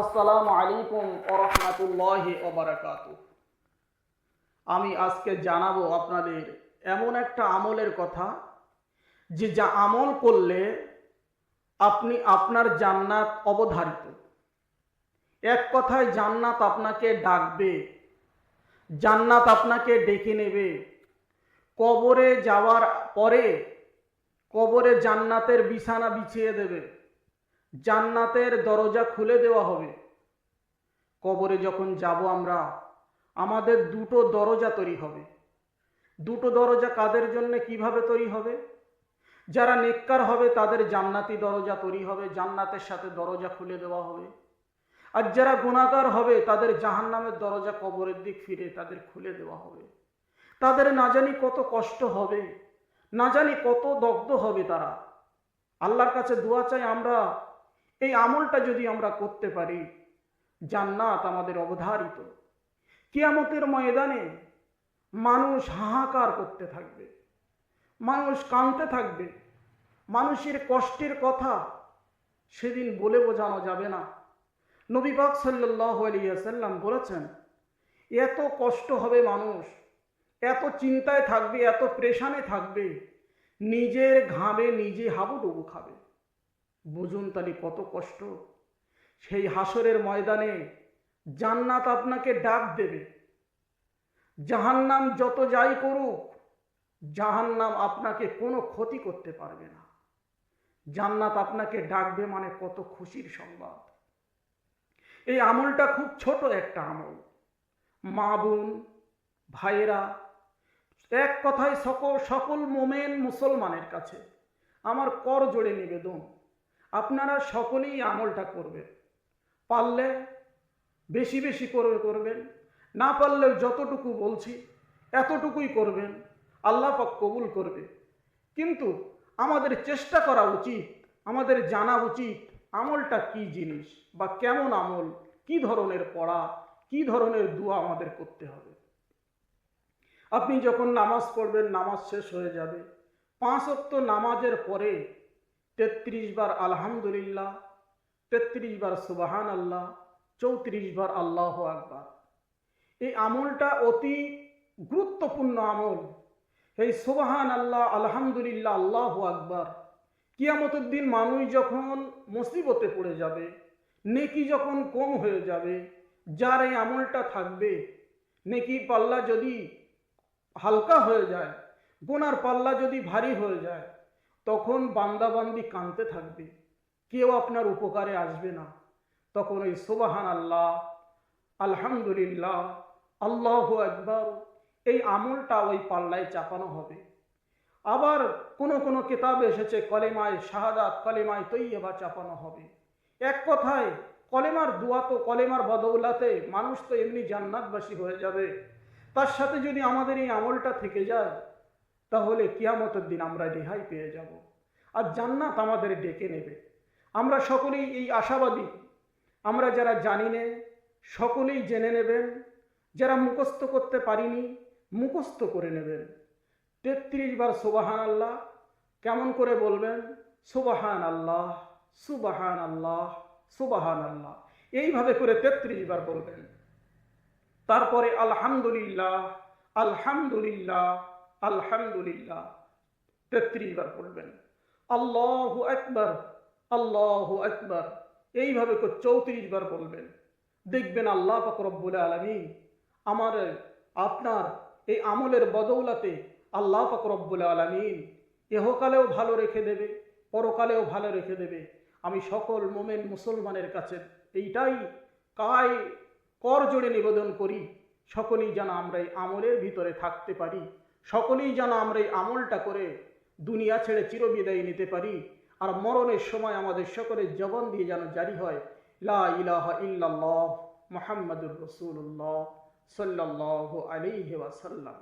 আসসালামু আলাইকুম ওরহমতুল্লাহি ওবারাকাতু আমি আজকে জানাব আপনাদের এমন একটা আমলের কথা, যে যা আমল করলে আপনি আপনার জান্নাত অবধারিত। এক কথায় জান্নাত আপনাকে ডাকবে, জান্নাত আপনাকে ডেকে নেবে। কবরে যাওয়ার পরে কবরে জান্নাতের বিছানা বিছিয়ে দেবে। জান্নাতের দরজা খুলে দেওয়া হবে। কবরে যখন যাব আমরা, আমাদের দুটো দরজা তৈরি হবে। দুটো দরজা কাদের জন্য, কীভাবে তৈরি হবে? যারা নেককার হবে, তাদের জান্নাতি দরজা তৈরি হবে, জান্নাতের সাথে দরজা খুলে দেওয়া হবে। আর যারা গুণাকার হবে, তাদের জাহান্নামের দরজা কবরের দিক ফিরে তাদের খুলে দেওয়া হবে। তাদের না জানি কত কষ্ট হবে, না জানি কত দগ্ধ হবে তারা। আল্লাহর কাছে দোয়া চাই আমরা এই আমলটা যদি আমরা করতে পারি, জান্নাত আমাদের অবধারিত। কিয়ামতের ময়দানে মানুষ হাহাকার করতে থাকবে, মানুষ কাঁদতে থাকবে, মানুষের কষ্টের কথা সেদিন বলে বোঝানো যাবে না। নবী পাক সাল্লাহ আলিয়াল্লাম বলেছেন, এত কষ্ট হবে মানুষ, এত চিন্তায় থাকবে, এত প্রেশানে থাকবে, নিজের ঘামে নিজে হাবুডুবু খাবে। বুঝুন তাহলে কত কষ্ট। সেই হাসরের ময়দানে জান্নাত আপনাকে ডাক দেবে। জাহান্নাম যত যাই করুক, জাহান্নাম আপনাকে কোনো ক্ষতি করতে পারবে না। জান্নাত আপনাকে ডাকবে মানে কত খুশির সংবাদ। এই আমলটা খুব ছোট একটা আমল। মা বোন, ভাইয়েরা, এক কথায় সকল সকল মোমেন মুসলমানের কাছে আমার কর জোড়ে নিবেদন। আপনারা সকলেই আমলটা করবেন। পারলে বেশি বেশি করবে করবেন। না পারলেও যতটুকু বলছি, এতটুকুই করবেন। আল্লাহ পাক কবুল করবে। কিন্তু আমাদের চেষ্টা করা উচিত, আমাদের জানা উচিত আমলটা কি জিনিস বা কেমন আমল, কি ধরনের পড়া, কি ধরনের দোয়া আমাদের করতে হবে। আপনি যখন নামাজ পড়বেন, নামাজ শেষ হয়ে যাবে। পাঁচ অক্ত নামাজের পরে তেত্রিশ বার আলহামদুলিল্লাহ, তেত্রিশ বার সুবাহান আল্লাহ চৌত্রিশ বার আল্লাহ আকবার। এই আমলটা অতি গুরুত্বপূর্ণ আমল। এই সুবাহান আল্লাহ আলহামদুলিল্লাহ, আল্লাহ আকবার। কিয়ামতের দিন মানুষ যখন মুসিবতে পড়ে যাবে, নেকি যখন কম হয়ে যাবে, যার এই আমলটা থাকবে, নেকির পাল্লা যদি হালকা হয়ে যায়, গোনার পাল্লা যদি ভারী হয়ে যায় তখন বান্দাবান্দি কাঁদতে থাকবে। কেউ আপনার উপকারে আসবে না। তখন ওই সোবাহান আল্লাহ আলহামদুলিল্লাহ, আল্লাহ একবার এই আমলটা ওই পাল্লায় চাপানো হবে। আবার কোনো কোনো কেতাবে এসেছে, কলেমায় শাহাদাত, কলেমায় তৈয়বা চাপানো হবে। এক কথায়, কলেমার দোয়া তো কলেমার বদৌলাতে মানুষ তো এমনি জান্নাতবাসী হয়ে যাবে। তার সাথে যদি আমাদের এই আমলটা থেকে যায় তাহলে কিয়ামতের দিন আমরা রেহাই পেয়ে যাব। আর জান্নাত আমাদের ডেকে নেবে। আমরা সকলেই এই আশাবাদী। আমরা যারা জানি নে, সকলেই জেনে নেবেন। যারা মুখস্থ করতে পারিনি, মুখস্থ করে নেবেন। তেত্রিশ বার সুবাহান আল্লাহ কেমন করে বলবেন? সুবাহান আল্লাহ সুবাহান আল্লাহ সুবাহান আল্লাহ এইভাবে করে তেত্রিশ বার বলবেন। তারপরে আলহামদুলিল্লাহ আলহামদুলিল্লাহ আলহামদুলিল্লাহ। তেত্রিশ বার পড়বেন। আল্লাহ একবার আল্লাহ একবার এইভাবে চৌত্রিশ বার বলবেন। দেখবেন আল্লাহ ফকরব্বুল আলমী আমার, আপনার এই আমলের বদৌলাতে আল্লাহ ফকরব্বুল আলমিন এহকালেও ভালো রেখে দেবে, পরকালেও ভালো রেখে দেবে। আমি সকল মোমেন মুসলমানের কাছে এইটাই কায় কর জোড়ে নিবেদন করি, সকলেই যেন আমরা এই আমলের ভিতরে থাকতে পারি। সকলেই যেন আমরা এই আমলটা করে দুনিয়া ছেড়ে চিরবিদায় নিতে পারি। আর মরণের সময় আমাদের সকলের জবন দিয়ে যেন জারি হয়, লা ইলাহা রসুল্লাহ সাল্লাহ আলাইহি ওয়াসাল্লাম।